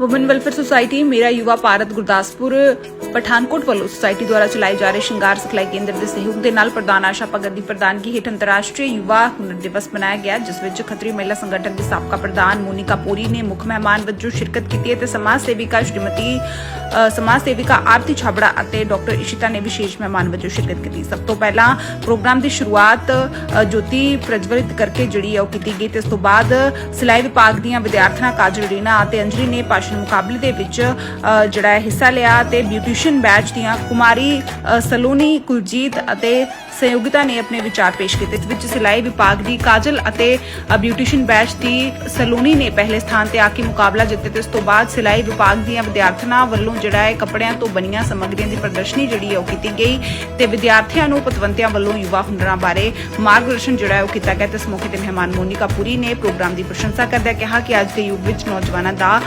Woman welfare society ਮੇਰਾ ਯੁਵਾ ਭਾਰਤ ਗੁਰਦਾਸਪੁਰ ਪਠਾਨਕੋਟ ਵੱਲੋਂ society ਦੁਆਰਾ ਚਲਾਏ ਜਾ ਰਹੇ ਸ਼ਿੰਗਾਰ ਸਿਖਲਾਈ ਕੇਂਦਰ ਦੇ ਸਹਿਯੋਗ ਦੇ ਨਾਲ ਪ੍ਰਧਾਨ ਆਸ਼ਾ ਭਗਤ ਦੀ ਪ੍ਰਧਾਨਗੀ ਹੇਠ ਅੰਤਰਰਾਸ਼ਟਰੀ ਯੁਵਾ ਹੁਨਰ ਦਿਵਸ ਮਨਾਇਆ ਗਿਆ, ਜਿਸ ਵਿੱਚ ਖੱਤਰੀ ਮਹਿਲਾ ਸੰਗਠਨ ਦੇ ਸਾਬਕਾ ਪ੍ਰਧਾਨ ਮੋਨਿਕਾ ਪੂਰੀ ਨੇ ਮੁੱਖ ਮਹਿਮਾਨ ਵਜੋਂ ਸ਼ਿਰਕਤ ਕੀਤੀ ਅਤੇ ਸਮਾਜ ਸੇਵਿਕਾ ਸ਼੍ਰੀਮਤੀ ਸਮਾਜ ਸੇਵਿਕਾ ਆਰਤੀ ਛਾਬੜਾ ਅਤੇ ਡਾਕਟਰ ਇਸ਼ਿਤਾ ਨੇ ਵਿਸ਼ੇਸ਼ ਮਹਿਮਾਨ ਵਜੋਂ ਸ਼ਿਰਕਤ ਕੀਤੀ। ਸਭ ਤੋਂ ਪਹਿਲਾਂ ਪ੍ਰੋਗਰਾਮ ਦੀ ਸ਼ੁਰੂਆਤ ਜੋਤੀ ਪ੍ਰਜਵਲਿਤ ਕਰਕੇ ਜਿਹੜੀ ਉਹ ਕੀਤੀ ਗਈ ਤੇ ਇਸ ਤੋਂ ਬਾਅਦ ਸਿਲਾਈ ਵਿਭਾਗ ਦੀਆਂ ਵਿਦਿਆਰਥਣਾਂ ਕਾਜਲ ਰੀਨਾ ਅਤੇ ਅੰਜਲੀ ਨੇ ਭਾਸ਼ਣ ਮੁਕਾਬਲੇ ਦੇ ਵਿੱਚ ਜਿਹੜਾ ਹੈ ਹਿੱਸਾ ਲਿਆ ਤੇ ਬਿਊਟੀਸ਼ੀਅਨ ਬੈਚ ਦੀਆਂ ਕੁਮਾਰੀ ਸਲੋਨੀ, ਕੁਲਜੀਤ ਅਤੇ ਸਹਿਯੋਗਿਤਾ ਨੇ ਆਪਣੇ ਵਿਚਾਰ ਪੇਸ਼ ਕੀਤੇ ਇਸ ਵਿੱਚ ਸਿਲਾਈ ਵਿਭਾਗ ਦੀ ਕਾਜਲ ਅਤੇ ਅ, ਬਿਊਟੀਸ਼ੀਅਨ ਬੈਚ ਦੀ ਸਲੋਨੀ ਨੇ ਪਹਿਲੇ ਸਥਾਨ ਤੇ ਆ ਕੇ ਮੁਕਾਬਲਾ ਜਿੱਤੇ ਤੇ ਉਸ ਤੋਂ ਬਾਅਦ ਸਿਲਾਈ ਵਿਭਾਗ ਦੀਆਂ ਵਿਦਿਆਰਥਣਾਂ ਵੱਲੋਂ ਜਿਹੜਾ ਹੈ ਕੱਪੜਿਆਂ ਤੋਂ ਬਣੀਆਂ ਸਮੱਗਰੀਆਂ ਦੀ ਪ੍ਰਦਰਸ਼ਨੀ ਜਿਹੜੀ ਹੈ ਉਹ ਕੀਤੀ ਗਈ ਤੇ ਵਿਦਿਆਰਥੀਆਂ ਨੂੰ ਪਤਵੰਤਿਆਂ ਵੱਲੋਂ ਯੁਵਾ ਹੁਨਰਾਂ ਬਾਰੇ ਮਾਰਗਦਰਸ਼ਨ ਜਿਹੜਾ ਹੈ ਉਹ ਕੀਤਾ ਗਿਆ ਤੇ ਇਸ ਮੌਕੇ ਤੇ ਮਹਿਮਾਨ ਮੋਨਿਕਾ ਪੁਰੀ ਨੇ ਪ੍ਰੋਗਰਾਮ ਦੀ ਪ੍ਰਸ਼ੰਸਾ ਕਰਦਿਆਂ ਕਿਹਾ ਕਿ ਅੱਜ ਦੇ ਯੁੱਗ ਵਿੱਚ ਨੌਜਵਾਨਾਂ ਦਾ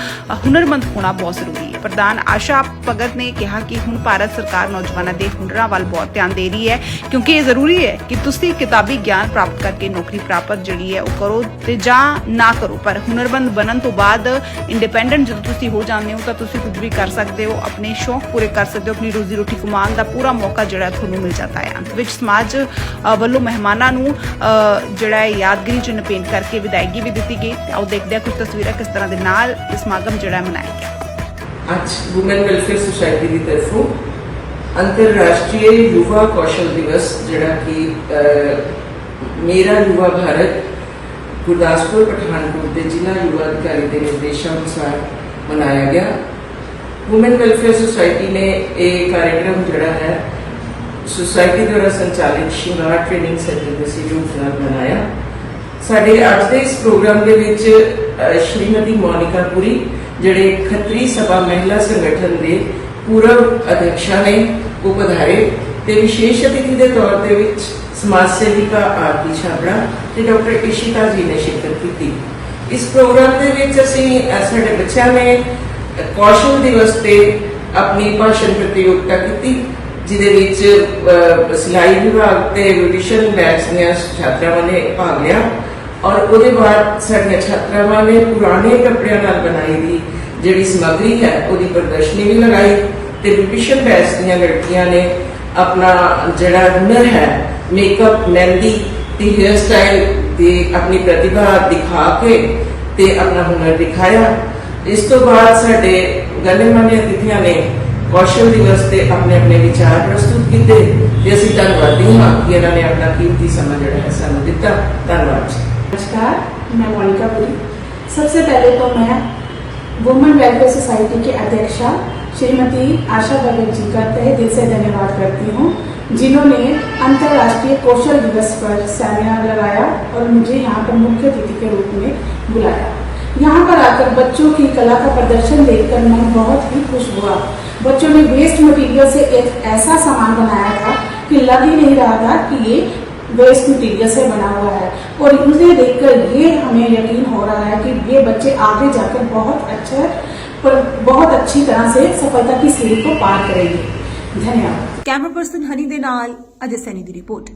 ਹੁਨਰਮੰਦ ਹੋਣਾ ਬਹੁਤ ਜ਼ਰੂਰੀ ਹੈ। ਪ੍ਰਧਾਨ ਆਸ਼ਾ ਭਗਤ ਨੇ ਕਿਹਾ ਕਿ ਹੁਣ ਭਾਰਤ ਸਰਕਾਰ ਨੌਜਵਾਨਾਂ ਦੇ ਹੁਨਰਾਂ ਵੱਲ ਬਹੁਤ ਧਿਆਨ ਦੇ ਰਹੀ ਹੈ ਕਿਉਂਕਿ ਇਹ ਜ਼ਰੂਰੀ ਹੈ ਕਿ ਤੁਸੀਂ ਕਿਤਾਬੀ ਗਿਆਨ ਪ੍ਰਾਪਤ ਕਰਕੇ ਨੌਕਰੀ ਪ੍ਰਾਪਤ ਜਿਹੜੀ ਹੈ ਉਹ ਕਰੋ ਤੇ ਜਾਂ ਨਾ ਕਰੋ। ਪਰ ਹੁਨਰਮੰਦ ਬਣਨ ਤੋਂ ਬਾਅਦ ਇੰਡੀਪੈਂਡੈਂਟ ਜਦੋਂ ਤੁਸੀਂ ਹੋ ਜਾਂਦੇ ਹੋ ਤਾਂ ਤੁਸੀਂ ਕੁਝ ਵੀ ਕਰ ਸਕਦੇ ਹੋ, ਆਪਣੇ ਸ਼ੌਕ ਪੂਰੇ ਕਰ ਸਕਦੇ ਹੋ, ਆਪਣੀ ਰੋਜ਼ੀ ਰੋਟੀ ਕਮਾਉਣ ਦਾ ਪੂਰਾ ਮੌਕਾ ਜਿਹੜਾ ਤੁਹਾਨੂੰ ਮਿਲ ਜਾਂਦਾ ਹੈ। ਅੰਤ ਵਿੱਚ ਸਮਾਜ ਵੱਲੋਂ ਮਹਿਮਾਨਾਂ ਨੂੰ ਜਿਹੜਾ ਹੈ ਯਾਦਗਾਰੀ ਚਿੰਨ੍ਹ ਪੇਂਟ ਕਰਕੇ ਵਿਦਾਇਗੀ ਵੀ ਦਿੱਤੀ ਗਈ। ਆਓ ਦੇਖਦੇ ਹਾਂ ਕੁਝ ਤਸਵੀਰਾਂ ਕਿਸ ਤਰ੍ਹਾਂ ਦੇ ਨਾਲ ਇਹ ਸਮਾਗਮ ਜਿਹੜਾ ਮਨਾਇਆ ਗਿਆ। ਅੱਜ ਵੂਮਨ ਵੈਲਫੇਅਰ ਸੁਸਾਇਟੀ ਦੀ ਤਰਫੋਂ ਅੰਤਰਰਾਸ਼ਟਰੀ ਯੁਵਾ ਕੌਸ਼ਲ ਦਿਵਸ, ਜਿਹੜਾ ਕਿ ਮੇਰਾ ਯੁਵਾ ਭਾਰਤ, ਗੁਰਦਾਸਪੁਰ, ਪਠਾਨਕੋਟ ਦੇ ਜ਼ਿਲ੍ਹਾ ਯੁਵਾ ਅਧਿਕਾਰੀ ਦੇ ਨਿਰਦੇਸ਼ਾਂ ਅਨੁਸਾਰ ਮਨਾਇਆ ਗਿਆ। ਵੂਮਨ ਵੈਲਫੇਅਰ ਸੁਸਾਇਟੀ ਨੇ ਇਹ ਕਾਰਜਕ੍ਰਮ ਜਿਹੜਾ ਹੈ ਸੁਸਾਇਟੀ ਦੁਆਰਾ ਸੰਚਾਲਿਤ ਸ਼ਿੰਗਾਰ ਟ੍ਰੇਨਿੰਗ ਸੈਂਟਰ ਦੇ ਸਹਿਯੋਗ ਨਾਲ ਮਨਾਇਆ। ਸਾਡੇ ਅੱਜ ਦੇ ਇਸ ਪ੍ਰੋਗਰਾਮ ਦੇ ਵਿੱਚ ਸ਼੍ਰੀਮਤੀ ਮੋਨਿਕਾ ਪੁਰੀ, ਜਿਹੜੇ ਖੱਤਰੀ ਸਭਾ ਮਹਿਲਾ ਸੰਗਠਨ ਦੇ ਪੂਰਵ ਅਧਿਕਸ਼ਾ ਨੇ ਉਹ ਤੇ ਵਿਸ਼ੇਸ਼ ਅਤਿਥੀ ਦੇ ਤੌਰ ਤੇ ਵਿੱਚ ਸਮਾਜ ਸੇਵਿਕਾ ਆਰਤੀ ਛਾਬੜਾ ਤੇ ਡਾਕਟਰ ਇਸ਼ਿਤਾ ਜੀ ਨੇ ਸ਼ਿਰਕਤ ਕੀਤੀ। ਇਸ ਪ੍ਰੋਗਰਾਮ ਦੇ ਵਿੱਚ ਅਸੀਂ ਸਾਡੇ ਬੱਚਿਆਂ ਨੇ ਕੌਸ਼ਲ ਦਿਵਸ ਤੇ ਆਪਣੀ ਭਾਸ਼ਣ ਪ੍ਰਤੀਯੋਗਤਾ ਕੀਤੀ, ਜਿਹਦੇ ਵਿੱਚ ਸਿਲਾਈ ਵਿਭਾਗ ਤੇ ਬਿਊਟੀਸ਼ੀਅਨ ਬੈਚ ਦੀਆਂ ਛਾਤਰਾਵਾਂ ਨੇ ਭਾਗ ਲਿਆ ਔਰ ਉਹਦੇ ਬਾਅਦ ਸਾਡੀਆਂ ਛਾਤਰਾਵਾਂ ਨੇ ਪੁਰਾਣੇ ਕੱਪੜਿਆਂ ਨਾਲ ਬਣਾਈ ਦੀ ਜਿਹੜੀ ਸਮੱਗਰੀ ਹੈ ਉਹਦੀ ਪ੍ਰਦਰਸ਼ਨੀ ਵੀ ਲਗਾਈ ਤੇ ਬਿਊਟੀਸ਼ੀਅਨ ਬੈਚ ਦੀਆਂ ਲੜਕੀਆਂ ਨੇ ਆਪਣਾ ਜਿਹੜਾ ਹੁਨਰ ਹੈ ਮੇਕਅਪ ਮਹਿੰਦੀ ਤੇ ਹੇਅਰ ਸਟਾਈਲ ਦੀ ਆਪਣੀ ਪ੍ਰਤਿਭਾ ਦਿਖਾ ਕੇ ਤੇ ਆਪਣਾ ਹੁਨਰ ਦਿਖਾਇਆ ਇਸ ਤੋਂ ਬਾਅਦ ਸਾਡੇ ਗਣਮਾਨਿਆ ਅਤਿਥੀਆਂ ਨੇ ਕੌਸ਼ਲ ਦਿਵਸ ਤੇ ਆਪਣੇ ਆਪਣੇ ਵਿਚਾਰ ਪ੍ਰਸਤੁਤ ਕੀਤੇ ਤੇ ਅਸੀਂ ਧੰਨਵਾਦੀ ਹਾਂ ਕਿ ਇਹਨਾਂ ਨੇ ਆਪਣਾ ਕੀਮਤੀ ਸਮਾਂ ਜਿਹੜਾ ਹੈ ਸਾਨੂੰ ਦਿੱਤਾ ਧੰਨਵਾਦ ਜੀ नमस्कार मैं मोनिका पुरी सबसे पहले तो मैं वुमेन वेलफेयर सोसाइटी की अध्यक्षा श्रीमती आशा भगत जी का तहे दिल से धन्यवाद करती हूँ, जिन्होंने अंतर्राष्ट्रीय कौशल दिवस पर सेमिनार लगाया और मुझे यहाँ पर मुख्य अतिथि के रूप में बुलाया। यहाँ पर आकर बच्चों की कला का प्रदर्शन देखकर मन बहुत ही खुश हुआ। बच्चों ने वेस्ट मटेरियल से एक ऐसा सामान बनाया था कि लग ही नहीं रहा था कि ये वेस्ट मटीरियल से बना हुआ है। और उसे देखकर ये हमें यकीन हो रहा है कि ये बच्चे आगे जाकर बहुत अच्छे पर बहुत अच्छी तरह से सफलता की सीढ़ी को पार करेंगे। धन्यवाद। कैमरा पर्सन हनी दे अजय सैनी की रिपोर्ट।